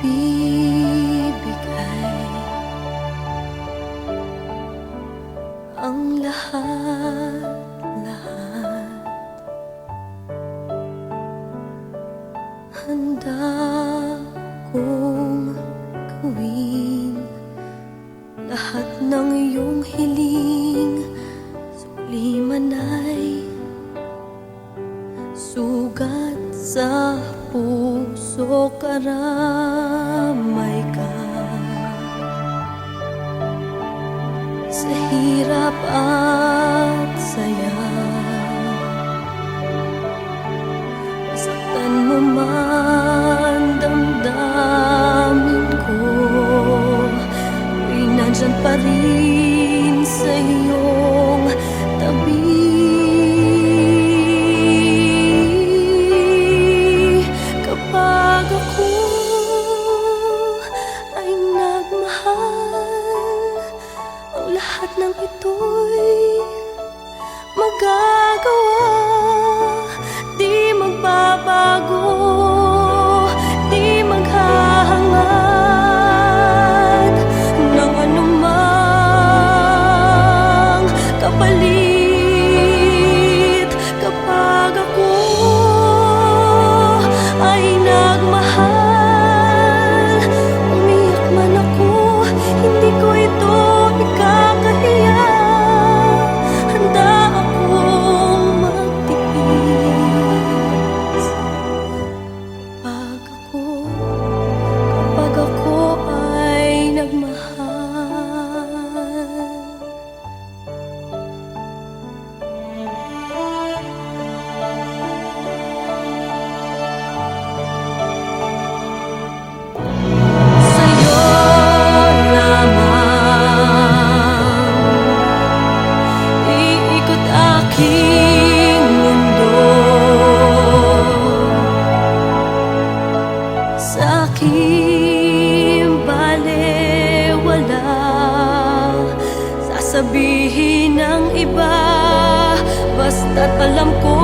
ibibigay ang lahat, lahat Handa kong gawin lahat ng iyong hiling. Suliman sugat sa puso karamay ka. Sa hirap at saya Saktan mo man damdamin ko. Ako'y nandyan pa rin sa Sasabihin ng iba. Basta't alam ko